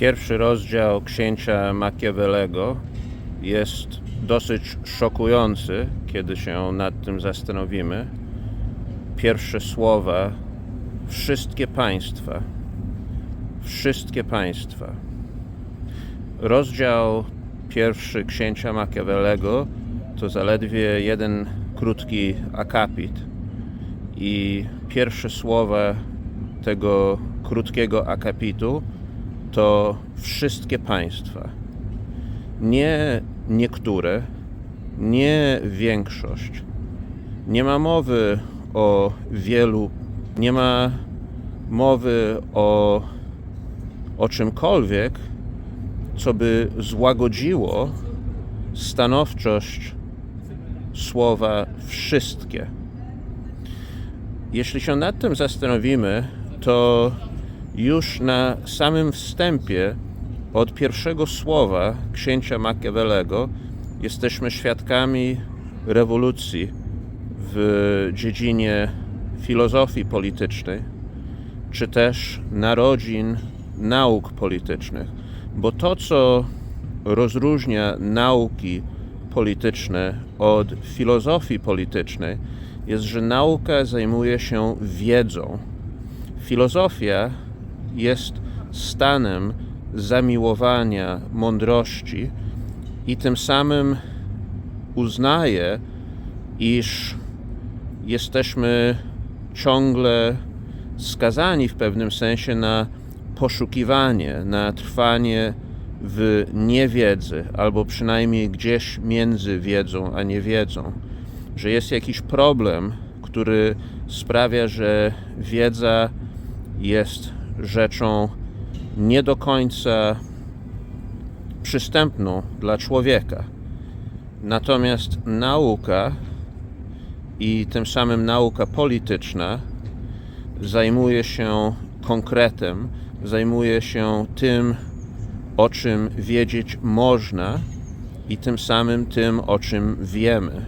Pierwszy rozdział księcia Machiavellego jest dosyć szokujący, kiedy się nad tym zastanowimy. Pierwsze słowa wszystkie państwa. Wszystkie państwa. Rozdział pierwszy księcia Machiavellego to zaledwie jeden krótki akapit i pierwsze słowa tego krótkiego akapitu to wszystkie państwa. Nie niektóre, nie większość. Nie ma mowy o wielu, nie ma mowy o, o czymkolwiek, co by złagodziło stanowczość słowa wszystkie. Jeśli się nad tym zastanowimy, to już na samym wstępie od pierwszego słowa księcia Machiavellego jesteśmy świadkami rewolucji w dziedzinie filozofii politycznej, czy też narodzin nauk politycznych. Bo to, co rozróżnia nauki polityczne od filozofii politycznej, jest, że nauka zajmuje się wiedzą. Filozofia jest stanem zamiłowania mądrości i tym samym uznaje, iż jesteśmy ciągle skazani w pewnym sensie na poszukiwanie, na trwanie w niewiedzy, albo przynajmniej gdzieś między wiedzą a niewiedzą, że jest jakiś problem, który sprawia, że wiedza jest rzeczą nie do końca przystępną dla człowieka. Natomiast nauka i tym samym nauka polityczna zajmuje się konkretem, zajmuje się tym, o czym wiedzieć można i tym samym tym, o czym wiemy.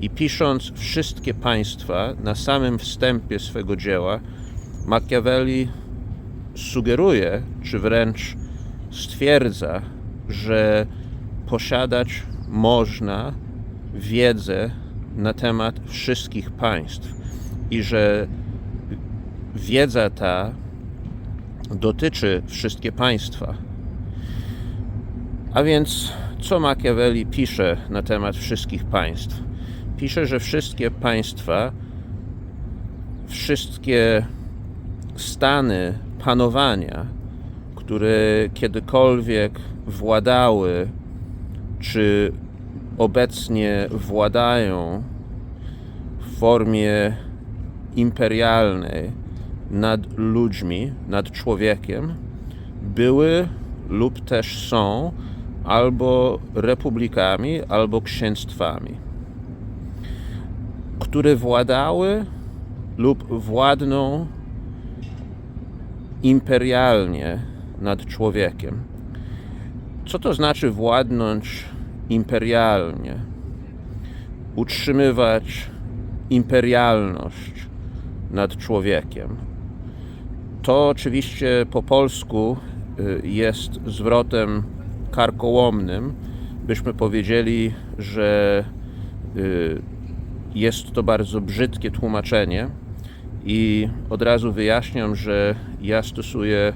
I pisząc wszystkie państwa na samym wstępie swego dzieła, Machiavelli sugeruje, czy wręcz stwierdza, że posiadać można wiedzę na temat wszystkich państw i że wiedza ta dotyczy wszystkie państwa. A więc co Machiavelli pisze na temat wszystkich państw? Pisze, że wszystkie państwa, wszystkie stany panowania, które kiedykolwiek władały, czy obecnie władają w formie imperialnej nad ludźmi, nad człowiekiem, były lub też są albo republikami, albo księstwami, które władały lub władną imperialnie nad człowiekiem. Co to znaczy władnąć imperialnie? Utrzymywać imperialność nad człowiekiem. To oczywiście po polsku y, jest zwrotem karkołomnym. Byśmy powiedzieli, że y, jest to bardzo brzydkie tłumaczenie i od razu wyjaśniam, że ja stosuję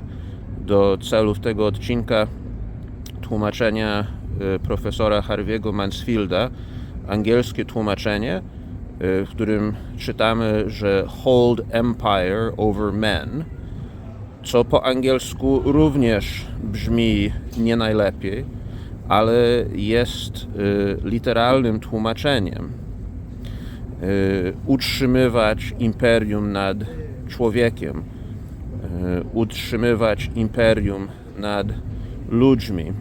do celów tego odcinka tłumaczenia y, profesora Harvey'ego Mansfielda, angielskie tłumaczenie, y, w którym czytamy, że hold empire over men, co po angielsku również brzmi nie najlepiej, ale jest y, literalnym tłumaczeniem. Utrzymywać imperium nad człowiekiem, utrzymywać imperium nad ludźmi.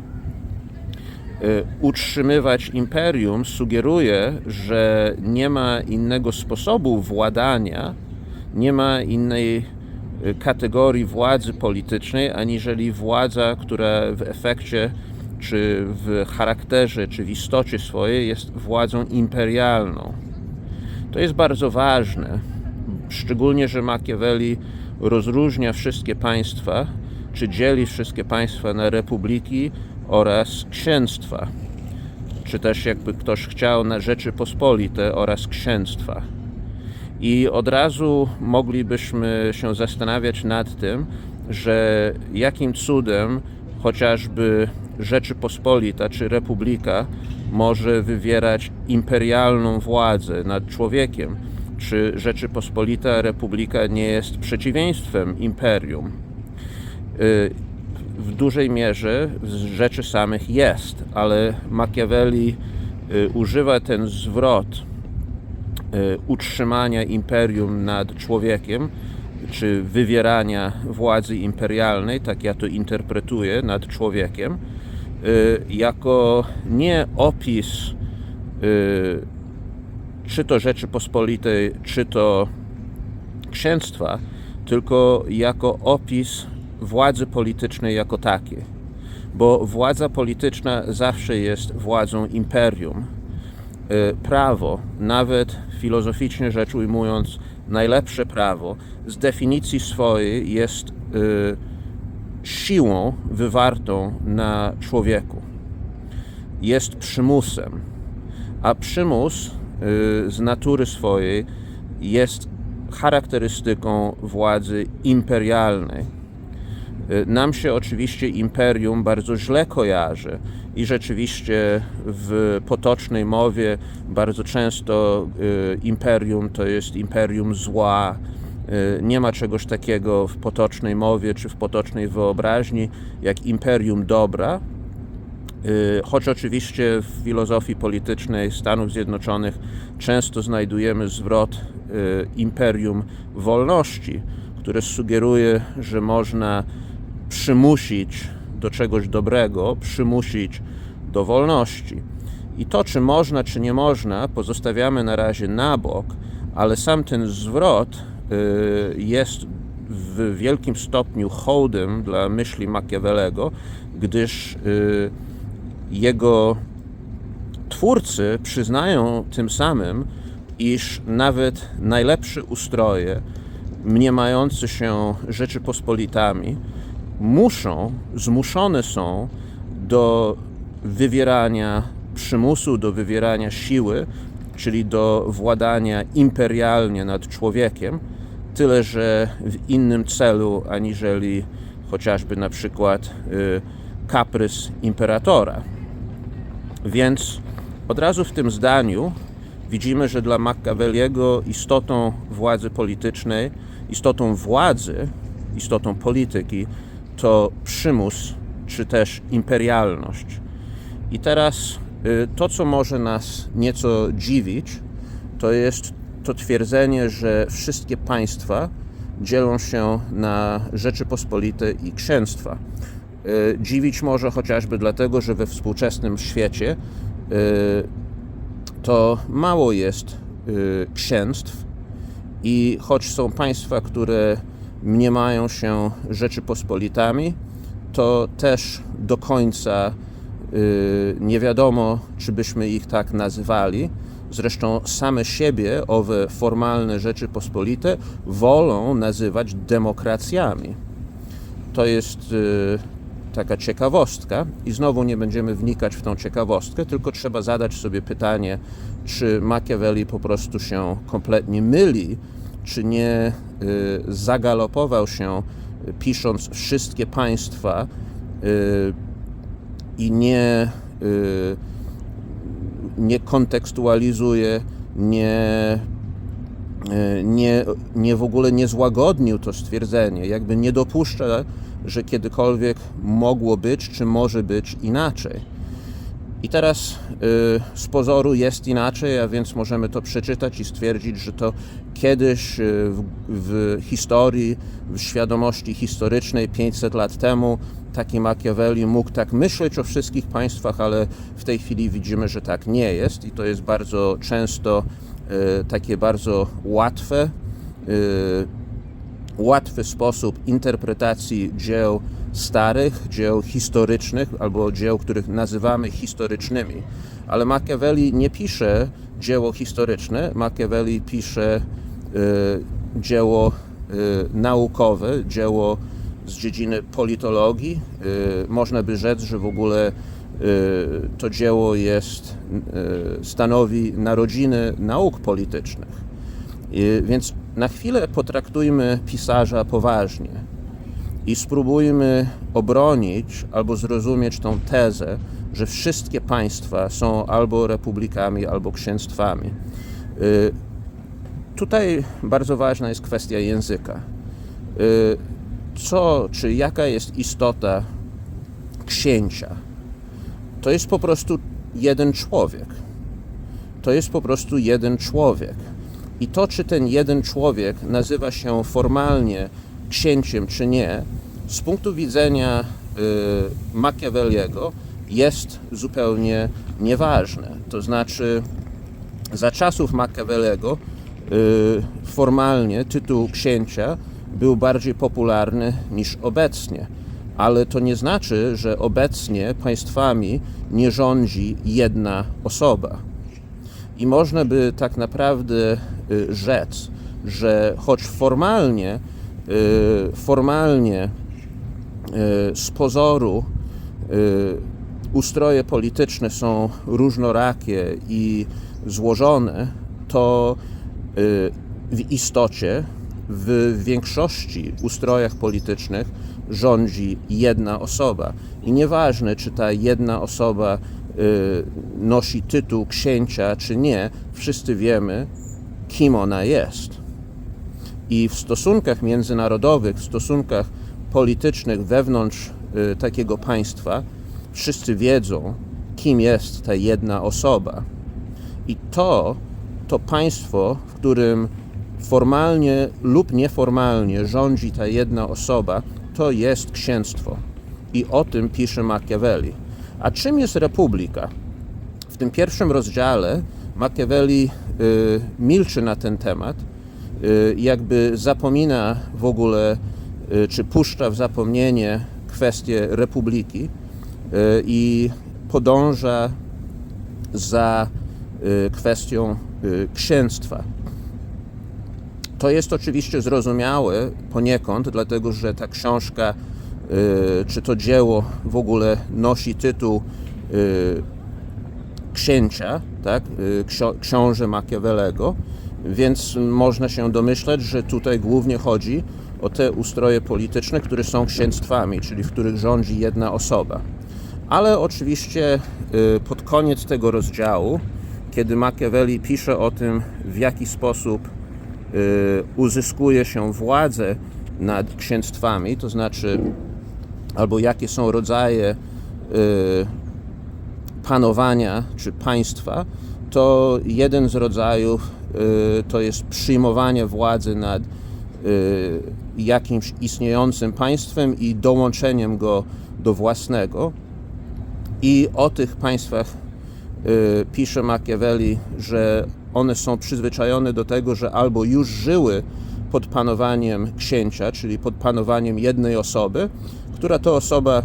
Utrzymywać imperium sugeruje, że nie ma innego sposobu władania, nie ma innej kategorii władzy politycznej, aniżeli władza, która w efekcie, czy w charakterze, czy w istocie swojej jest władzą imperialną. To jest bardzo ważne, szczególnie, że Machiavelli rozróżnia wszystkie państwa, czy dzieli wszystkie państwa na republiki oraz księstwa, czy też jakby ktoś chciał na Rzeczypospolite oraz księstwa. I od razu moglibyśmy się zastanawiać nad tym, że jakim cudem chociażby Rzeczypospolita czy Republika może wywierać imperialną władzę nad człowiekiem. Czy Rzeczypospolita Republika nie jest przeciwieństwem imperium? Y, W dużej mierze z rzeczy samych jest, ale Machiavelli y, używa ten zwrot y, utrzymania imperium nad człowiekiem, czy wywierania władzy imperialnej, tak ja to interpretuję, nad człowiekiem, jako nie opis y, czy to Rzeczypospolitej, czy to księstwa, tylko jako opis władzy politycznej jako takiej. Bo władza polityczna zawsze jest władzą imperium. Y, Prawo, nawet filozoficznie rzecz ujmując, najlepsze prawo z definicji swojej jest y, siłą wywartą na człowieku. Jest przymusem, a przymus y, z natury swojej jest charakterystyką władzy imperialnej. Y, Nam się oczywiście imperium bardzo źle kojarzy i rzeczywiście w potocznej mowie bardzo często y, imperium to jest imperium zła. Y, Nie ma czegoś takiego w potocznej mowie czy w potocznej wyobraźni jak imperium dobra, Y, Choć oczywiście w filozofii politycznej Stanów Zjednoczonych często znajdujemy zwrot y, imperium wolności, które sugeruje, że można przymusić do czegoś dobrego, przymusić do wolności. I to, czy można, czy nie można, pozostawiamy na razie na bok, ale sam ten zwrot jest w wielkim stopniu hołdem dla myśli Machiavellego, gdyż y, jego twórcy przyznają tym samym, iż nawet najlepsze ustroje, mniemające się Rzeczypospolitami, muszą, zmuszone są do wywierania przymusu, do wywierania siły, czyli do władania imperialnie nad człowiekiem, tyle że w innym celu, aniżeli chociażby na przykład y, kaprys imperatora. Więc od razu w tym zdaniu widzimy, że dla Machiavelliego istotą władzy politycznej, istotą władzy, istotą polityki to przymus czy też imperialność. I teraz to, co może nas nieco dziwić, to jest to twierdzenie, że wszystkie państwa dzielą się na Rzeczypospolite i księstwa. Y, Dziwić może chociażby dlatego, że we współczesnym świecie y, to mało jest y, księstw i choć są państwa, które mniemają się Rzeczypospolitami, to też do końca y, nie wiadomo, czy byśmy ich tak nazywali. Zresztą same siebie, owe formalne Rzeczypospolite, wolą nazywać demokracjami. To jest y, taka ciekawostka i znowu nie będziemy wnikać w tą ciekawostkę, tylko trzeba zadać sobie pytanie, czy Machiavelli po prostu się kompletnie myli, czy nie y, zagalopował się y, pisząc wszystkie państwa y, i nie, y, nie kontekstualizuje, nie y, nie, nie w ogóle nie złagodnił to stwierdzenie, jakby nie dopuszcza, że kiedykolwiek mogło być, czy może być inaczej. I teraz y, z pozoru jest inaczej, a więc możemy to przeczytać i stwierdzić, że to kiedyś y, w, w historii, w świadomości historycznej 500 lat temu taki Machiavelli mógł tak myśleć o wszystkich państwach, ale w tej chwili widzimy, że tak nie jest i to jest bardzo często y, takie bardzo łatwe, y, łatwy sposób interpretacji dzieł starych, dzieł historycznych albo dzieł, których nazywamy historycznymi. Ale Machiavelli nie pisze dzieło historyczne, Machiavelli pisze y, dzieło naukowe, dzieło z dziedziny politologii. Y, Można by rzec, że w ogóle y, to dzieło jest, y, stanowi narodziny nauk politycznych. Więc na chwilę potraktujmy pisarza poważnie i spróbujmy obronić albo zrozumieć tą tezę, że wszystkie państwa są albo republikami, albo księstwami. Tutaj bardzo ważna jest kwestia języka. Co, czy jaka jest istota księcia? To jest po prostu jeden człowiek. To jest po prostu jeden człowiek. I to, czy ten jeden człowiek nazywa się formalnie księciem, czy nie, z punktu widzenia y, Machiavelliego jest zupełnie nieważne. To znaczy, za czasów Machiavellego y, formalnie tytuł księcia był bardziej popularny niż obecnie. Ale to nie znaczy, że obecnie państwami nie rządzi jedna osoba. I można by tak naprawdę y, rzec, że choć formalnie, y, formalnie y, z pozoru ustroje polityczne są różnorakie i złożone, to w istocie w większości ustrojach politycznych rządzi jedna osoba. I nieważne, czy ta jedna osoba y, nosi tytuł księcia, czy nie, wszyscy wiemy, kim ona jest. I w stosunkach międzynarodowych, w stosunkach politycznych wewnątrz y, takiego państwa, wszyscy wiedzą, kim jest ta jedna osoba. I to, to państwo, w którym formalnie lub nieformalnie rządzi ta jedna osoba, to jest księstwo. I o tym pisze Machiavelli. A czym jest republika? W tym pierwszym rozdziale Machiavelli y, milczy na ten temat, y, jakby zapomina w ogóle, y, czy puszcza w zapomnienie kwestię republiki y, i podąża za y, kwestią y, księstwa. To jest oczywiście zrozumiałe poniekąd, dlatego że ta książka, y, czy to dzieło w ogóle nosi tytuł y, księcia, tak, y, książę Machiavellego, więc można się domyśleć, że tutaj głównie chodzi o te ustroje polityczne, które są księstwami, czyli w których rządzi jedna osoba. Ale oczywiście pod koniec tego rozdziału, kiedy Machiavelli pisze o tym, w jaki sposób uzyskuje się władzę nad księstwami, to znaczy albo jakie są rodzaje y, panowania czy państwa, to jeden z rodzajów y, to jest przyjmowanie władzy nad y, jakimś istniejącym państwem i dołączeniem go do własnego. I o tych państwach y, pisze Machiavelli, że one są przyzwyczajone do tego, że albo już żyły pod panowaniem księcia, czyli pod panowaniem jednej osoby, która to osoba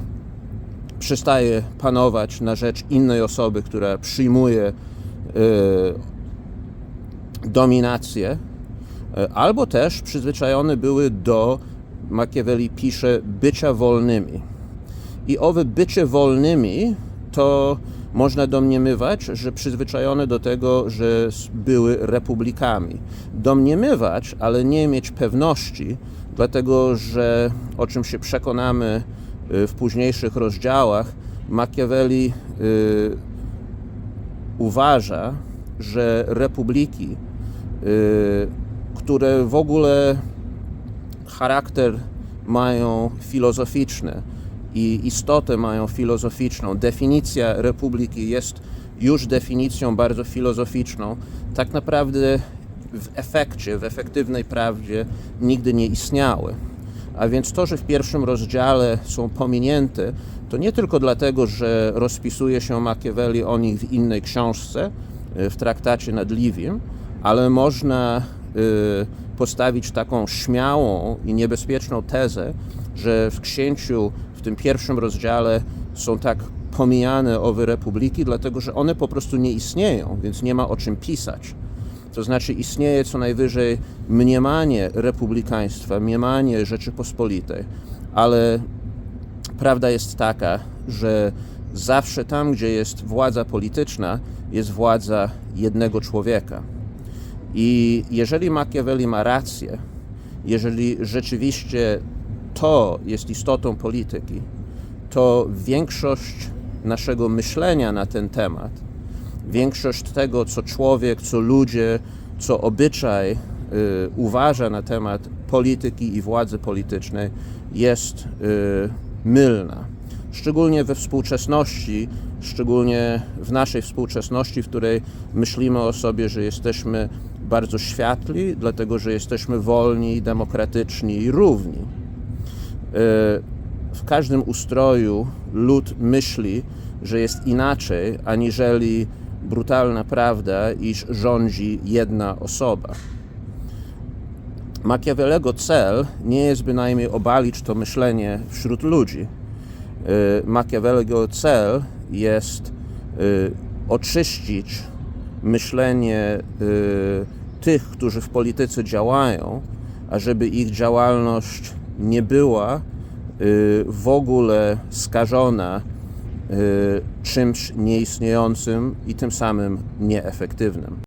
przestaje panować na rzecz innej osoby, która przyjmuje y, dominację, y, albo też przyzwyczajone były do, Machiavelli pisze, bycia wolnymi. I owe bycie wolnymi to można domniemywać, że przyzwyczajone do tego, że były republikami. Domniemywać, ale nie mieć pewności, dlatego że o czym się przekonamy y, w późniejszych rozdziałach, Machiavelli y, uważa, że republiki, y, które w ogóle charakter mają filozoficzny i istotę mają filozoficzną. Definicja republiki jest już definicją bardzo filozoficzną. Tak naprawdę w efekcie, w efektywnej prawdzie nigdy nie istniały. A więc to, że w pierwszym rozdziale są pominięte, to nie tylko dlatego, że rozpisuje się Machiavelli o nich w innej książce, y, w traktacie nad Liviem, ale można y, postawić taką śmiałą i niebezpieczną tezę, że w księciu w tym pierwszym rozdziale są tak pomijane owe republiki, dlatego że one po prostu nie istnieją, więc nie ma o czym pisać. To znaczy istnieje co najwyżej mniemanie republikaństwa, mniemanie Rzeczypospolitej, ale prawda jest taka, że zawsze tam, gdzie jest władza polityczna, jest władza jednego człowieka. I jeżeli Machiavelli ma rację, jeżeli rzeczywiście to jest istotą polityki, to większość naszego myślenia na ten temat, większość tego, co człowiek, co ludzie, co obyczaj y, uważa na temat polityki i władzy politycznej, jest y, mylna. Szczególnie we współczesności, szczególnie w naszej współczesności, w której myślimy o sobie, że jesteśmy bardzo światli, dlatego że jesteśmy wolni, demokratyczni i równi. Y, w każdym ustroju lud myśli, że jest inaczej, aniżeli brutalna prawda, iż rządzi jedna osoba. Machiavellego cel nie jest bynajmniej obalić to myślenie wśród ludzi. Y, Machiavellego cel jest y, oczyścić myślenie tych, którzy w polityce działają, ażeby ich działalność nie była y, w ogóle skażona y, czymś nieistniejącym i tym samym nieefektywnym.